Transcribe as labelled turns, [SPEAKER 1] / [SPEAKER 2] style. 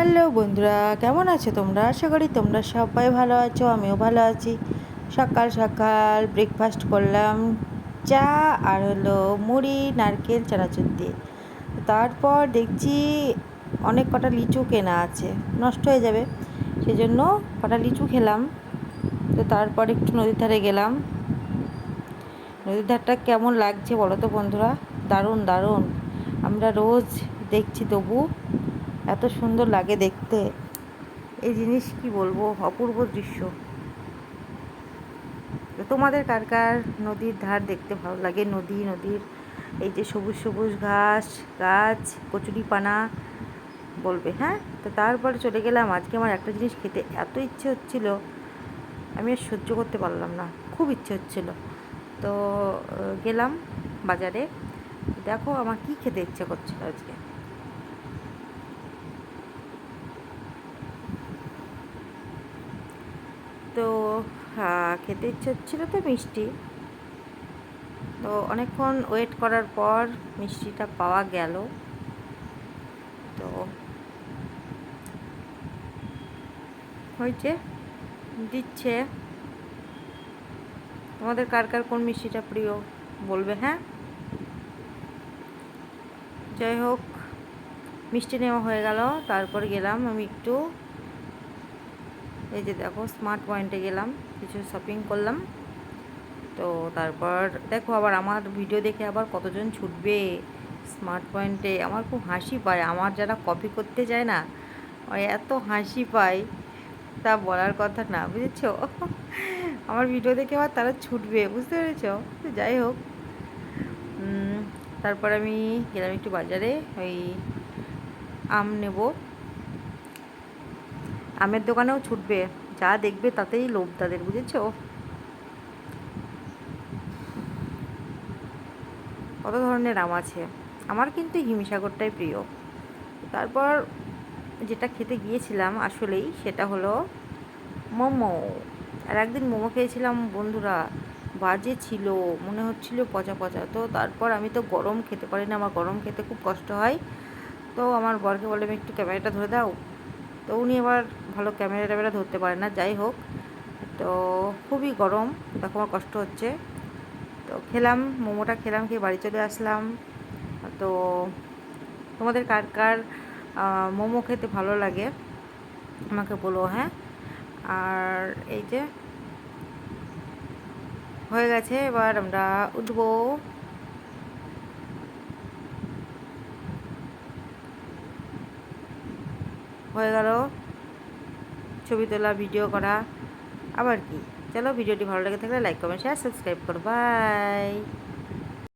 [SPEAKER 1] Hello বন্ধুরা, কেমন আছো তোমরা? আশা করি তোমরা সবাই ভালো আছো, আমিও ভালো আছি। সকাল সকাল ব্রেকফাস্ট করলাম, চা আর হলো মুড়ি, নারকেল চানাচুর দিয়ে তারপর দেখছি অনেক কটা লিচু কেনা আছে, নষ্ট হয়ে যাবে। সেজন্য কটা লিচু খেলাম। তো তারপর একটু নদীর ধারে গেলাম। নদীর ধারটা কেমন লাগছে বলো তো বন্ধুরা? দারুণ দারুণ। আমরা রোজ দেখছি তবু এত সুন্দর লাগে দেখতে। এই জিনিস কি বলব? অপূর্ব দৃশ্য। তোমাদের কার কার নদীর ধার দেখতে ভালো লাগে? নদী, নদীর এই যে সবুজ সবুজ ঘাস, গাছ কচুরিপানা বলবে হ্যাঁ? তো তারপরে চলে গেলাম। আজকে আমার একটা জিনিস খেতে এত ইচ্ছে হচ্ছিল, আমি আর সহ্য করতে পারলাম না। খুব ইচ্ছে হচ্ছিল। তো গেলাম বাজারে। দেখো আমার কি খেতে ইচ্ছে করছিল আজকে তো হ্যাঁ, খেতে ইচ্ছে হচ্ছিল তো মিষ্টি। তো অনেকক্ষণ ওয়েট করার পর মিষ্টিটা পাওয়া গেল। তো হয়েছে দিচ্ছে। তোমাদের কার কার কোন মিষ্টিটা প্রিয় বলবে হ্যাঁ? যাই হোক মিষ্টি নেওয়া হয়ে গেল তারপর গেলাম আমি একটু এই যে দেখো স্মার্ট পয়েন্টে গেলাম, কিছু শপিং করলাম। তো তারপর দেখো আবার আমার ভিডিও দেখে আবার কতজন ছুটবে স্মার্ট পয়েন্টে আমার খুব হাসি পায়, আমার যারা কপি করতে যায় না এত হাসি পায়। তা বলার কথা না, বুঝেছ? আমার ভিডিও দেখে আবার তারা ছুটবে, বুঝতে পেরেছ? তো যাই হোক। তারপর আমি গেলাম একটু বাজারে, ওই আম নেব। আমের দোকানেও ছুটবে, যা দেখবে তাতেই লোভ তাদের, বুঝেছ? কত ধরনের আম আছে? আমার কিন্তু হিমসাগরটাই প্রিয়। তারপর যেটা খেতে গিয়েছিলাম আসলেই সেটা হলো মোমো। আর একদিন মোমো খেয়েছিলাম, বন্ধুরা, বাজে ছিল, মনে হচ্ছিল পচা পচা। তো তারপর আমি তো গরম খেতে পারি না, আমার গরম খেতে খুব কষ্ট হয়। তো আমার বরকে বলে আমি একটু ক্যামেরাটা ধরে দাও। তো উনি আবার ভালো ক্যামেরা ট্যামেরা ধরতে পারে না, যাই হোক। তো খুবই গরম, দেখো আমার কষ্ট হচ্ছে। তো খেলাম, মোমোটা খেলাম, খেয়ে বাড়ি চলে আসলাম। তো তোমাদের কার কার মোমো খেতে ভালো লাগে? আমাকে বলো হ্যাঁ? আর এই যে, হয়ে গেছে, এবার আমরা উঠবো। হয়ে গেল। ছবি তোলা ভিডিও করা, আবার কি? চলো ভিডিওটি ভালো লেগে থাকলে লাইক কমেন্ট শেয়ার সাবস্ক্রাইব করো। বাই